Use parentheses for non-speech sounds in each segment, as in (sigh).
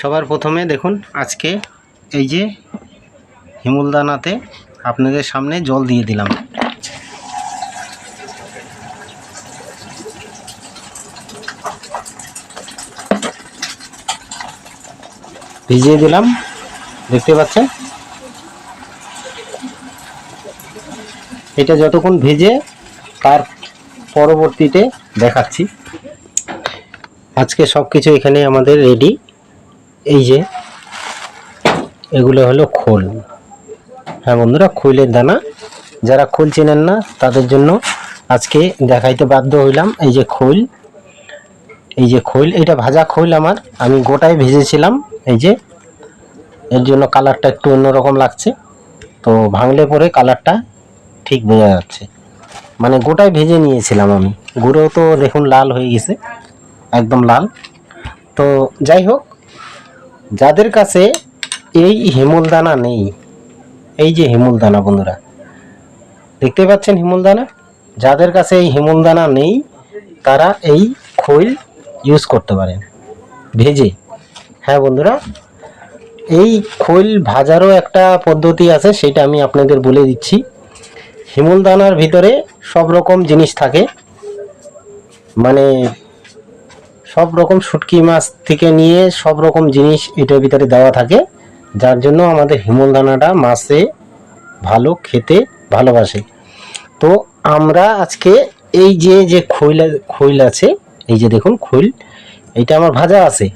সবার প্রথমে দেখুন, আজকে এই যে হিমুলদানাতে আপনাদের সামনে জল দিয়ে দিলাম। ভিজিয়ে দিলাম, দেখতে পাচ্ছেন? এটা যতক্ষণ ভেজে, তার পরবর্তীতে দেখাচ্ছি। আজকে সব কিছু এখানে আমাদের রেডি এই যে, এগুলো হলো খোল। হ্যাঁ বন্ধুরা, খোলের দানা। যারা খোল চেনেন না, তাদের জন্য আজকে দেখাইতে বাধ্য হইলাম এই যে খোল। এই যে খোল, এটা ভাজা খোল আমার। আমি গোটায় ভেজেছিলাম, এই যে। এর জন্য কালারটা একটু অন্যরকম লাগছে। তো ভাঙলে পরে কালারটা ঠিক বোঝা যাচ্ছে। মানে গোটায় ভেজে নিয়েছিলাম আমি। গুঁড়ো তো দেখুন লাল হয়ে গেছে, একদম লাল। তো যাই হোক যাদের কাছে এই হিমুলদানা নেই, এই যে হিমুলদানা বন্ধুরা, দেখতে পাচ্ছেন হিমুলদানা? যাদের কাছে এই হিমুলদানা নেই, তারা এই খৈল ইউজ করতে পারেন, ভেজে। হ্যাঁ বন্ধুরা, এই খৈল ভাজারও একটা পদ্ধতি আছে, সেটা আমি আপনাদের বলে দিচ্ছি। হিমুলদানার ভিতরে সব রকম জিনিস থাকে মানে সব রকম শুটকি মাছ থেকে নিয়ে সব রকম জিনিস এটার ভিতরে দেওয়া থাকে। যার জন্য আমাদের হিমল দানাটা মাছে ভালো খেতে ভালোবাসে। তো আমরা আজকে এই যে যে খৈল খৈল আছে, এই যে দেখুন খৈল, এটা আমার ভাজা আছে।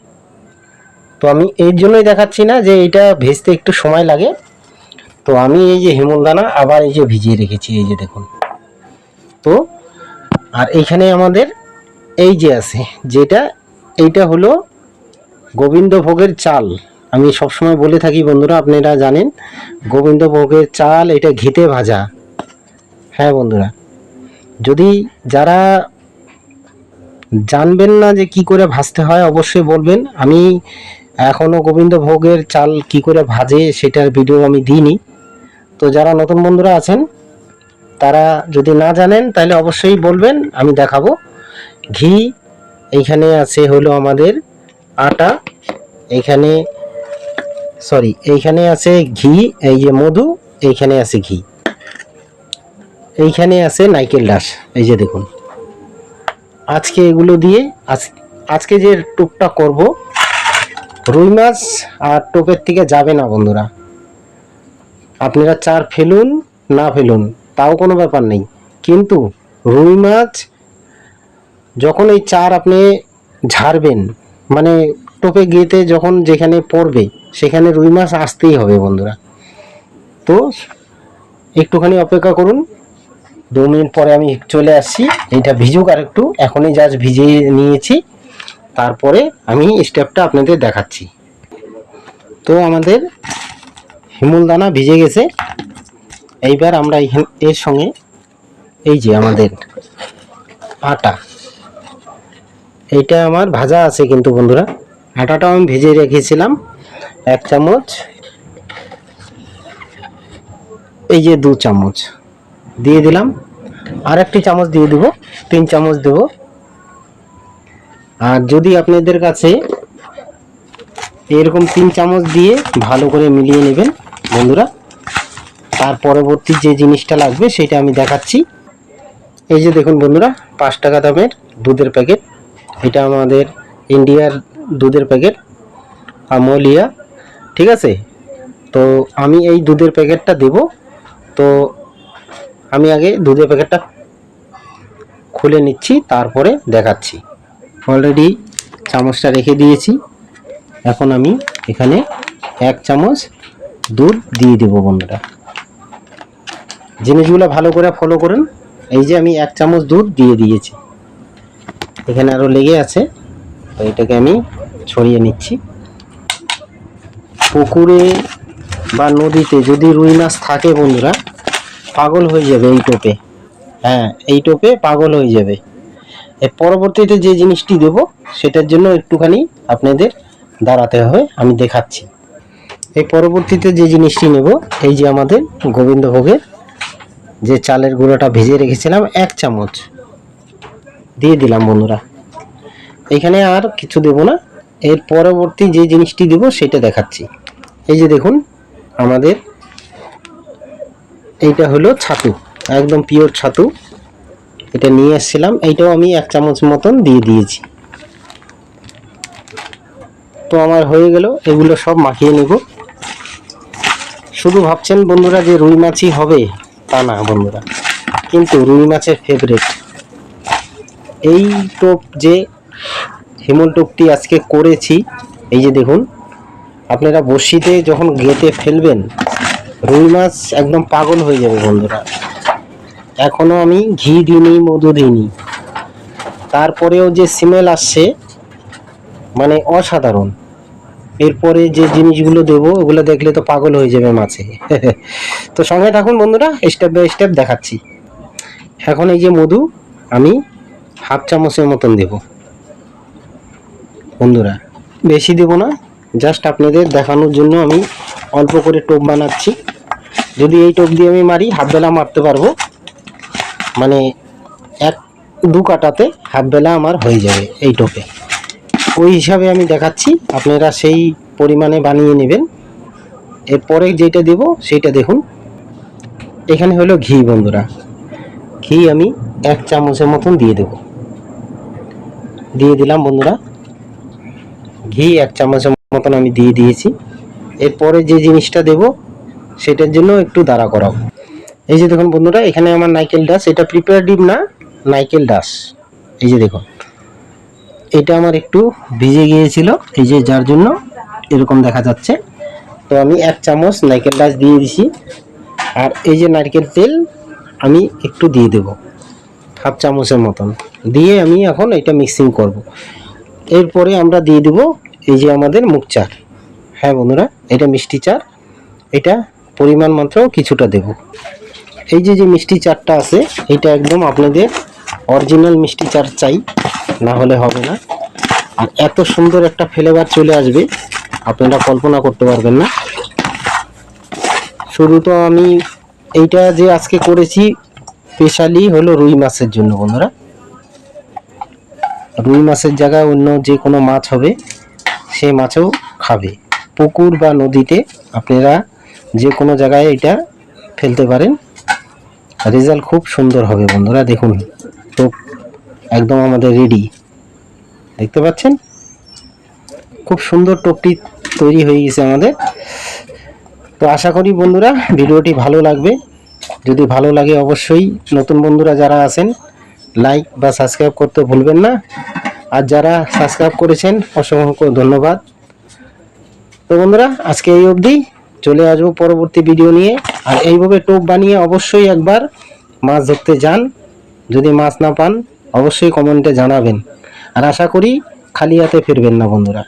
তো আমি এর জন্যই দেখাচ্ছি না যে এটা ভেজতে একটু সময় লাগে। তো আমি এই যে হিমল দানা আবার এই যে ভিজিয়ে রেখেছি, এই যে দেখুন। তো, আর এইখানে আমাদের এই যে আছে, যেটা, এইটা হলো গোবিন্দভোগের চাল। আমি সবসময় বলে থাকি বন্ধুরা, আপনারা জানেন, গোবিন্দভোগের চাল, এটা ঘিতে ভাজা। হ্যাঁ বন্ধুরা, যদি যারা জানবেন না যে কি করে ভাজতে হয়, অবশ্যই বলবেন। আমি এখনও গোবিন্দভোগের চাল কি করে ভাজে, সেটার ভিডিও আমি দিইনি। তো যারা নতুন বন্ধুরা আছেন, তারা যদি না জানেন, তাহলে অবশ্যই বলবেন, আমি দেখাবো। ঘি, এইখানে আছে হলো আমাদের আটা, এইখানে সরি এইখানে আছে ঘি, এই যে মধু, এইখানে আছে ঘি। এইখানে আছে নাইকেল ডাস এই যে দেখুন। আজকে এগুলো দিয়ে, আজ, আজকে যে টুকটা করব, রুই মাছ আর টোপের থেকে যাবে না বন্ধুরা। আপনারা চার ফেলুন, না ফেলুন, তাও কোনো ব্যাপার নেই। কিন্তু রুই মাছ যখন এই চার আপনি ঝাড়বেন মানে টোপে গিয়েতে যখন যেখানে পড়বে, সেখানে রুই মাছ আসতেই হবে বন্ধুরা। তো একটুখানি অপেক্ষা করুন, দু মিনিট পরে আমি চলে আসছি। এইটা ভিজুক আর একটু, এখনই জাস্ট ভিজিয়ে নিয়েছি। তারপরে আমি স্টেপটা আপনাদের দেখাচ্ছি। তো আমাদের হিমুলদানা ভিজে গেছে। এইবার আমরা এর সঙ্গে এই যে আমাদের আটা। এইটা আমার ভাজা আছে কিন্তু বন্ধুরা। আটাটাও আমি ভেজে রেখেছিলাম। এক চামচ। এই যে দু চামচ। দিয়ে দিলাম। আর একটি চামচ দিয়ে দেব। তিন চামচ দেব। আর যদি আপনাদের কাছে এরকম তিন চামচ দিয়ে ভালো করে মিলিয়ে নেবেন বন্ধুরা, তার পরবর্তী যে জিনিসটা লাগবে সেটা আমি দেখাচ্ছি। এই যে দেখুন বন্ধুরা, পাঁচ টাকা দামের দুধের প্যাকেট। এটা আমাদের ইন্ডিয়ার দুধের প্যাকেট আমলিয়া, ঠিক আছে? তো আমি এই দুধের প্যাকেটটা দেব। তো আমি আগে দুধের প্যাকেটটা খুলে নিচ্ছি, তারপরে দেখাচ্ছি। অলরেডি চামচটা রেখে দিয়েছি। এখন আমি এখানে এক চামচ দুধ দিয়ে দেবো বন্ধুরা। জিনিসগুলো ভালো করে ফলো করেন। এই যে আমি এক চামচ দুধ দিয়ে দিয়েছি। এখানে আরও লেগে আছে। তো এটাকে আমি ছড়িয়ে নিচ্ছি। পুকুরে বা নদীতে যদি রুই মাছ থাকে বন্ধুরা, পাগল হয়ে যাবে এই টোপে। হ্যাঁ এই টোপে পাগল হয়ে যাবে। পরবর্তীতে যে জিনিসটি দেব, সেটার জন্য একটুখানি আপনাদের দাঁড়াতে হবে, আমি দেখাচ্ছি। এই পরবর্তীতে যে জিনিসটি নেব, এই যে আমাদের গোবিন্দভোগের যে চালের গুঁড়োটা ভেজে রেখেছিলাম, এক চামচ। দিয়ে দিলাম বন্ধুরা। এখানে আর কিছু দেব না। এর পরবর্তী যে জিনিসটি দেব সেটা দেখাচ্ছি। এই যে দেখুন, আমাদের এইটা হলো ছাতু, একদম পিওর ছাতু। এটা নিয়ে এসেছিলাম, এইটাও আমি এক চামচ মতন দিয়ে দিয়েছি। তো আমার হয়ে গেল, এগুলো সব মাখিয়ে নেব। শুধু ভাবছেন বন্ধুরা যে রুই মাছই হবে? তা না বন্ধুরা, কিন্তু রুই মাছের ফেভারেট এই টোপ যে হিমল টোপটি আজকে করেছি, এই যে দেখুন, আপনারা বড়শিতে যখন গেতে ফেলবেন, রুই মাছ একদম পাগল হয়ে যাবে বন্ধুরা। এখনও আমি ঘি দিইনি, মধু দিইনি। তারপরেও যে স্মেল আসছে মানে অসাধারণ। এরপরে যে জিনিসগুলো দেবো, ওগুলো দেখলে তো পাগল হয়ে যাবে মাছে। (laughs) তো সঙ্গে থাকুন বন্ধুরা, স্টেপ বাই স্টেপ দেখাচ্ছি। এখন এই যে মধু, আমি হাফ চামচের মতন দেব। বন্ধুরা, বেশি দেব না জাস্ট আপনাদের দেখানোর জন্য আমি অল্প করে টোপ বানাচ্ছি। যদি এই টোপ দিয়ে আমি মারি হাফ বেলা মারতে পারব। মানে এক দু কাটাতে হাফ বেলা আমার হয়ে যাবে এই টোপে। ওই হিসাবে আমি দেখাচ্ছি, আপনারা সেই পরিমাণে বানিয়ে নেবেন। এরপরে যেটা দেব, সেটা দেখুন। এখানে হলো ঘি বন্ধুরা। ঘি আমি এক চামচের মতন দিয়ে দেব। দিয়ে দিলাম বন্ধুরা। ঘি এক চামচের মতন আমি দিয়ে দিয়েছি। এরপরে যে জিনিসটা দেব, সেটার জন্য একটু দাঁড়া করাবো। এই যে দেখুন বন্ধুরা, এখানে আমার নাইকেল ডাস। এটা প্রিপেয়ার ডিম না, নাইকেল ডাস। এই যে দেখুন, এটা আমার একটু ভিজে গিয়েছিল, এই যে যার জন্য এরকম দেখা যাচ্ছে। তো আমি এক চামচ নারকেল ডাস দিয়ে দিছি। আর এই যে নারকেল তেল আমি একটু দিয়ে দেব। হাফ চামচের মতন। দিয়ে আমি এখন এটা মিক্সিং করব। এরপরে আমরা দিয়ে দেব এই যে আমাদের মুখ চার। হ্যাঁ বন্ধুরা, এটা মিষ্টি চার। এটা পরিমাণ মাত্র কিছুটা দেব। এই যে যে মিষ্টি চারটা আছে, এটা একদম আপনাদের অরিজিনাল মিষ্টি চার চাই। না হলে হবে না। আর এত সুন্দর একটা ফ্লেভার চলে আসবে, আপনারা কল্পনা করতে পারবেন না। শুরু তো আমি এইটা যে আজকে করেছি স্পেশালি হলো রুই মাছের জন্য বন্ধুরা। রুই মাছের জায়গায় অন্য যে কোনো মাছ হবে, সে মাছও খাবে। পুকুর বা নদীতে আপনারা যে কোনো জায়গায় এটা ফেলতে পারেন। রেজাল্ট খুব সুন্দর হবে বন্ধুরা, দেখুন। তো একদম আমাদের রেডি দেখতে পাচ্ছেন? খুব সুন্দর টোপটি তৈরি হয়ে গেছে আমাদের। তো আশা করি বন্ধুরা, ভিডিওটি ভালো লাগবে। যদি ভালো লাগে অবশ্যই নতুন বন্ধুরা যারা আছেন লাইক বা সাবস্ক্রাইব করতে ভুলবেন না। আর যারা সাবস্ক্রাইব করেছেন, অসংখ্য ধন্যবাদ। তো বন্ধুরা, আজকে এই অবধি চলে আসব পরবর্তী ভিডিও নিয়ে। আর এইভাবে টোপ বানিয়ে অবশ্যই একবার মাছ ধরতে যান। যদি মাছ না পান, অবশ্যই কমেন্টে জানাবেন। আর আশা করি খালি হাতে ফিরবেন না বন্ধুরা।